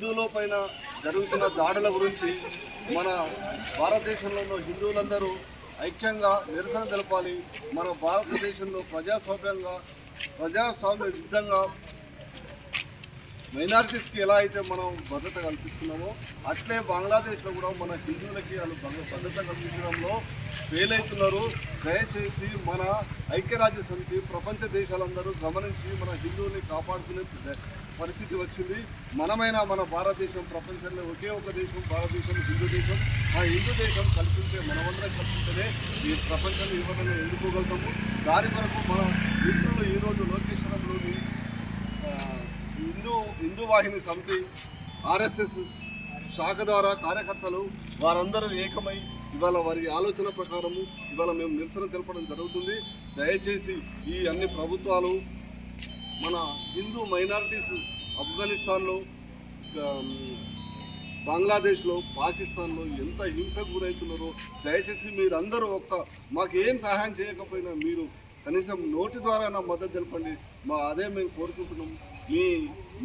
హిందువుల పైన జరుగుతున్న దాడుల గురించి మన భారతదేశంలో ఉన్న హిందువులందరూ ఐక్యంగా నిరసన తెలపాలి. మన భారతదేశంలో ప్రజాస్వామ్యంగా ప్రజాస్వామ్య విధంగా మైనారిటీస్కి ఎలా అయితే మనం భద్రత కల్పిస్తున్నామో అట్లే బంగ్లాదేశ్లో కూడా మన హిందువులకి వాళ్ళు భద్రత కల్పించడంలో ఫెయిల్ అవుతున్నారు దయచేసి మన ఐక్యరాజ్య సమితి ప్రపంచ దేశాలందరూ గమనించి మన హిందువుల్ని కాపాడుకునే పరిస్థితి వచ్చింది. మనమైనా మన భారతదేశం ప్రపంచంలో ఒకే ఒక దేశం భారతదేశం హిందూ దేశం. ఆ హిందూ దేశం కలిసి ఉంటే మనమందరం కలిసి ఉంటేనే ఈ ప్రపంచంలో ఎవరైనా ఎదుర్కోగలుగుతాము. దాని వరకు మనం మిత్రులు ఈరోజు లోకేశ్వరంలోని ఆ, హిందూ వాహిని సమితి ఆర్ఎస్ఎస్ శాఖ ద్వారా కార్యకర్తలు వారందరూ ఏకమై ఇవాళ వారి ఆలోచన ప్రకారము ఇవాళ మేము నిరసన తెలపడం జరుగుతుంది. దయచేసి ఈ అన్ని ప్రభుత్వాలు మన హిందూ మైనారిటీస్ ఆఫ్ఘనిస్తాన్లో బంగ్లాదేశ్లో పాకిస్తాన్లో ఎంత హింసకు గురవుతున్నారో దయచేసి మీరందరూ ఒక్క మాకు ఏం సహాయం చేయకపోయినా మీరు కనీసం నోటి ద్వారా నా మద్దతు తెలపండి. మా అదే మేము కోరుకుంటున్నాం మీ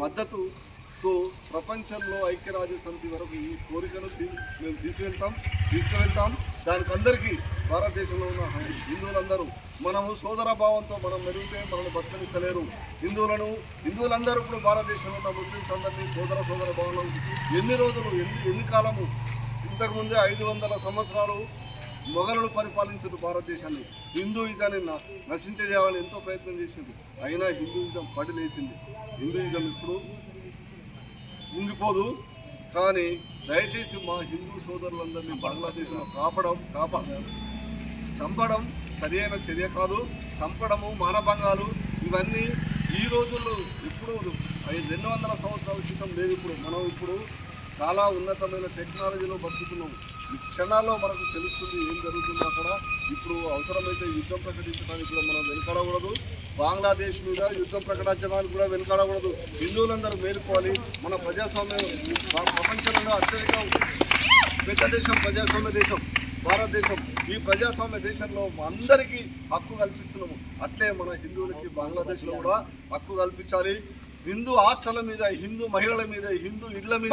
మద్దతుతో ప్రపంచంలో ఐక్యరాజ్య సమితి వరకు ఈ కోరికను మేము తీసుకెళ్తాం తీసుకువెళ్తాం. దానికి అందరికీ భారతదేశంలో ఉన్న హిందువులందరూ మనము సోదర భావంతో మనం మెరుగుతే మనల్ని బతకనిస్తలేరు హిందువులను హిందువులందరూ ఇప్పుడు భారతదేశంలో ఉన్న ముస్లింస్ అందరినీ సోదర సోదర భావన ఎన్ని రోజులు ఎన్ని ఎన్ని కాలము? ఇంతకుముందే ఐదు వందల సంవత్సరాలు మొఘలులు పరిపాలించారు భారతదేశాన్ని. హిందూయిజాన్ని న- నశించేయాలని ఎంతో ప్రయత్నం చేసింది. అయినా హిందూయిజం పడిలేసింది. హిందూయిజం ఇప్పుడు ఉండిపోదు. కానీ దయచేసి మా హిందూ సోదరులందరినీ బంగ్లాదేశ్లో కాపడం కాప చంపడం సరియైన చర్య కాదు. చంపడము మానభంగాలు ఇవన్నీ ఈ రోజుల్లో ఇప్పుడు ఐదు రెండు వందల సంవత్సరాల క్రితం లేదు ఇప్పుడు. మనం ఇప్పుడు చాలా ఉన్నతమైన టెక్నాలజీలో బతుకుతున్నాం. ఈ క్షణాల్లో మనకు తెలుస్తుంది ఏం జరుగుతుందో అక్కడ ఇప్పుడు అవసరమైతే యుద్ధం ప్రకటించడానికి కూడా మనం వెనుకాడకూడదు. బంగ్లాదేశ్ మీద యుద్ధం ప్రకటించడానికి కూడా వెనుకాడకూడదు. హిందువులందరూ మేలుకోవాలి. మన ప్రజాస్వామ్యం ప్రపంచంలో అత్యధిక పెద్ద దేశం ప్రజాస్వామ్య దేశం భారతదేశం. ఈ ప్రజాస్వామ్య దేశంలో అందరికీ హక్కు కల్పిస్తున్నాము. అట్లే మన హిందువులకి బంగ్లాదేశ్లో కూడా హక్కు కల్పించాలి. హిందూ హాస్టళ్ళ మీద హిందూ మహిళల మీద హిందూ ఇళ్ళ మీద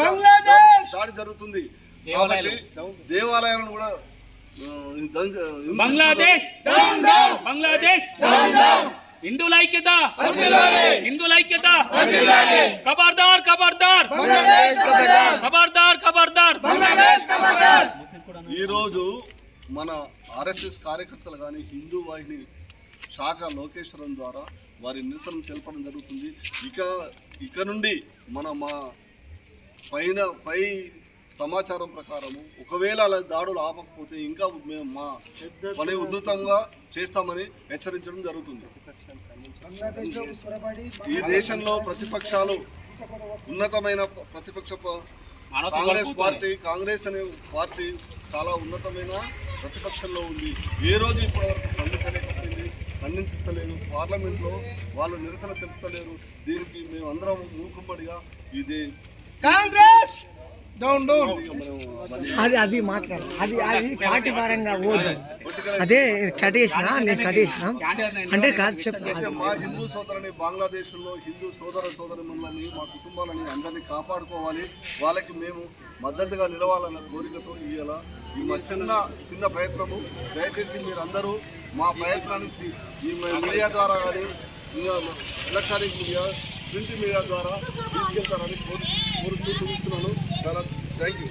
దాడి జరుగుతుంది. కాబట్టి దేవాలయాలను కూడా బంగ్లాదేశ్! బంగ్లాదేశ్! హిందువుల ఐక్యత! హిందువుల ఐక్యత! ఖబర్దార్ ఖబర్దార్ ఖబర్దార్ ఖబర్దార్ ఈరోజు మన ఆర్ఎస్ఎస్ కార్యకర్తలు కానీ హిందూ వాహిని శాఖ లోకేశ్వరం ద్వారా వారి నిరసన తెలపడం జరుగుతుంది. ఇక ఇక నుండి మన మా పైన పై సమాచారం ప్రకారము ఒకవేళ అలా దాడులు ఆపకపోతే ఇంకా మేము మా పని ఉధృతంగా చేస్తామని హెచ్చరించడం జరుగుతుంది. ఈ దేశంలో ప్రతిపక్షాలు ఉన్నతమైన ప్రతిపక్ష కాంగ్రెస్ పార్టీ కాంగ్రెస్ అనే పార్టీ చాలా ఉన్నతమైన ప్రతిపక్షంలో ఉంది. ఏ రోజు ఇప్పటివరకు ఖండించలేదు పార్లమెంట్లో వాళ్ళు నిరసన తెలుపుతలేరు. దీనికి మేము అందరం మూకుమ్మడిగా ఇది కాంగ్రెస్! Down down. అది అది మాట్లాడు. అది అది పార్టీ పరంగా అదే కట్ చేసిన నేను కటేసిన అంటే కాదు చెప్పు. మా హిందూ సోదరుని బంగ్లాదేశ్లో హిందూ సోదర సోదరులని మా కుటుంబాలని అందరినీ కాపాడుకోవాలి. వాళ్ళకి మేము మద్దతుగా నిలవాలన్న కోరికతో ఇవాళ ఈ మా చిన్న చిన్న ప్రయత్నము. దయచేసి మీరందరూ మా ప్రయత్నానికి ఈ మీడియా ద్వారా కానీ ఎలక్ట్రానిక్ మీడియా ప్రింట్ మీడియా ద్వారా తీసుకెళ్తారని కోరుతూ చూస్తున్నాను చాలా థ్యాంక్ యూ.